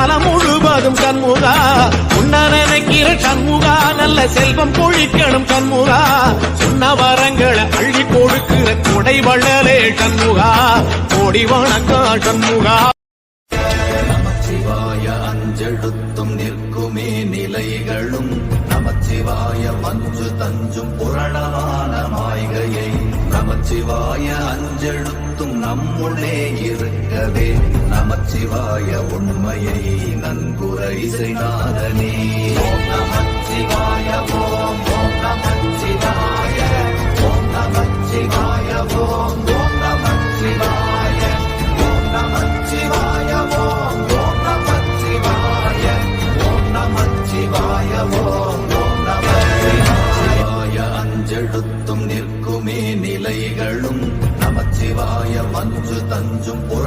காலம் முழுவதும் கண்முகா உன்ன நினைக்கிற கண்முகா நல்ல செல்வம் பொழிக்கணும் கண்முகா சொன்ன வரங்களை அள்ளி கொடுக்கிற கொடை வள்ளலே கண்முகா கோடி வணக்கம் கண்முகா நமச்சிவாய அஞ்செழுத்தும் நிற்குமே நிலைகளும். நமச்சிவாய மஞ்சு தஞ்சும் புரணமான மாய்கையை நமச்சிவாய அஞ்செழுத்தும் நம்முள்ளே இருக்க நமச்சிவாய உண்மையை நன்குற இசைநாதனே. ஓம் நமச்சிவாய ஓம் ஓம் நமச்சிவாய ஓம் நமச்சிவாய ஓம் ஓம் நமச்சிவாய ஓம் நமச்சிவாய ஓம் ஓம் நமச்சிவாய ஓம் நமச்சிவாய ஓம் ஓம் நமச்சிவாய. அஞ்செழுத்தும் நிற்குமே நிலைகளும். நமச்சிவாய மஞ்சு தஞ்சும் புற